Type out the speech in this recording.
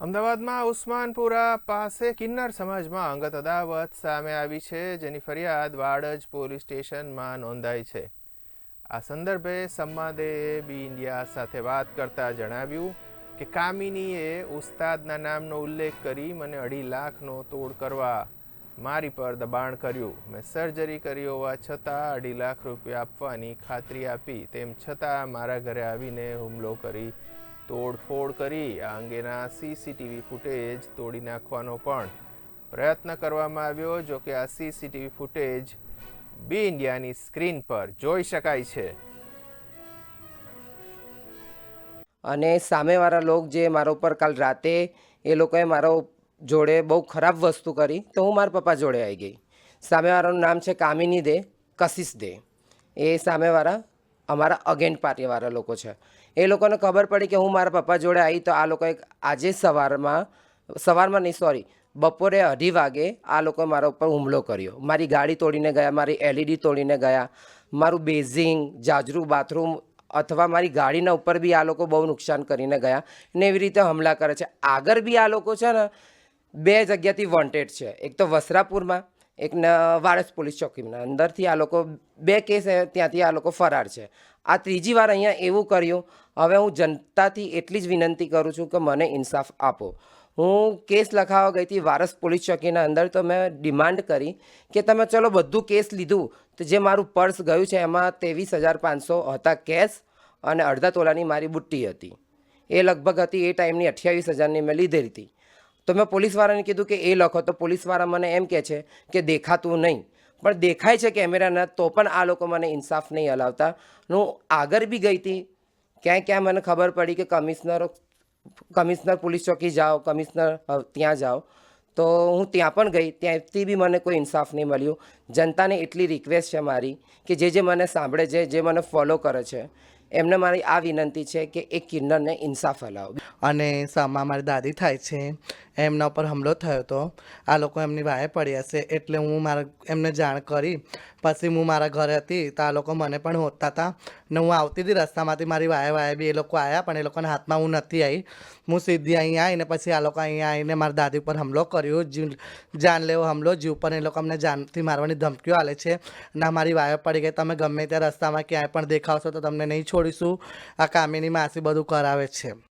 અમદાવાદમાં ઉસ્માનપુરા પાસે કિન્નર સમાજમાં અંગત અદાવત સામે આવી છે, જેની ફરિયાદ વાડજ પોલીસ સ્ટેશનમાં નોંધાઈ છે. આ સંદર્ભે સંવાદે બી ઇન્ડિયા સાથે વાત કરતા જણાવ્યું કે કામિનીએ ઉસ્તાદના નામનો ઉલ્લેખ કરી મને અઢી લાખનો તોડ કરવા મારી પર દબાણ કર્યું. મેં સર્જરી કરી હોવા છતાં અઢી લાખ રૂપિયા આપવાની ખાતરી આપી, તેમ છતાં મારા ઘરે આવીને હુમલો કરી તોડફોડ કરી આ અંગેના સીસીટીવી ફૂટેજ તોડી નાખવાનો પણ પ્રયત્ન કરવામાં આવ્યો, જો કે આ સીસીટીવી ફૂટેજ બી ઇન્ડિયાની સ્ક્રીન પર જોઈ શકાય છે. અને સામેવાળા લોક જે મારા ઉપર કાલ રાતે એ લોકોએ મારો જોડે બહુ ખરાબ વસ્તુ કરી, તો હું મારા પપ્પા જોડે આવી ગઈ. સામેવાળાનું નામ છે કામિની દે, કશિશ દે. એ સામેવાળા અમારા અગેન્ટ પાર્ટીવાળા લોકો છે. એ લોકોને ખબર પડી કે હું મારા પપ્પા જોડે આવી તો આ લોકોએ આજે સવારમાં સવારમાં નહીં સોરી બપોરે અઢી વાગે આ લોકોએ મારા ઉપર હુમલો કર્યો. મારી ગાડી તોડીને ગયા, મારી એલઈડી તોડીને ગયા, મારું બેઝિંગ, જાજરૂ બાથરૂમ અથવા મારી ગાડીના ઉપર બી આ લોકો બહુ નુકસાન કરીને ગયા ને એવી રીતે હમલા કરે છે. આગળ બી આ લોકો છે ને, બે જગ્યાથી વોન્ટેડ છે. એક તો વસરાપુરમાં એક ન વારસ પોલીસ ચોકીના અંદરથી આ લોકો બે કેસ ત્યાંથી આ લોકો ફરાર છે. આ ત્રીજી વાર અહીંયા એવું કર્યું. હવે હું જનતાથી એટલી જ વિનંતી કરું છું કે મને ઇન્સાફ આપો. હું કેસ લખાવવા ગઈ હતી વારસ પોલીસ ચોકીના અંદર તો મેં ડિમાન્ડ કરી કે તમે ચલો બધું કેસ લીધું. તો જે મારું પર્સ ગયું છે એમાં ત્રેવીસ હજાર પાંચસો હતા કેશ અને અડધા તોલાની મારી બુટ્ટી હતી. એ લગભગ હતી એ ટાઈમની અઠ્યાવીસ હજારની મેં લીધેલી હતી. તો મેં પોલીસવાળાને કીધું કે એ લખો. તો પોલીસવાળા મને એમ કહે છે કે દેખાતું નહીં. પણ દેખાય છે કેમેરાના તો પણ આ લોકો મને ઇન્સાફ નહીં હલાવતા હું આગળ બી ગઈ હતી. ક્યાંય ક્યાં મને ખબર પડી કે કમિશનર કમિશનર પોલીસ ચોકી જાઓ, કમિશનર ત્યાં જાઓ. તો હું ત્યાં પણ ગઈ. ત્યાંથી બી મને કોઈ ઇન્સાફ નહીં મળ્યું. જનતાને એટલી રિક્વેસ્ટ છે મારી કે જે જે મને સાંભળે છે, જે મને ફોલો કરે છે. એમને મારી આ વિનંતી છે કે એ કિન્નરને ઇન્સાફ હલાવો અને સામા મારી દાદી થાય છે, એમના ઉપર હુમલો થયો હતો આ લોકો એમની વાએ પડી હશે એટલે હું મારા એમને જાણ કરી, પછી હું મારા ઘરે હતી તો આ લોકો મને પણ હોતા હતા ને હું આવતી હતી રસ્તામાંથી મારી વાએ વાએ બી એ લોકો આવ્યા પણ એ લોકોના હાથમાં હું નથી આવી હું સીધી અહીં આવીને પછી આ લોકો અહીંયા આવીને મારા દાદી ઉપર હુમલો કર્યો, જીવ જાનલેવો હુમલો, જીવ પર એ લોકો અમને જાનથી મારવાની ધમકીઓ આલે છે. ના, મારી વાયો પડી ગઈ, તમે ગમે ત્યાં રસ્તામાં ક્યાંય પણ દેખાવશો તો તમને નહીં છોડીશું. આ કામિની માસી બધું કરાવે છે.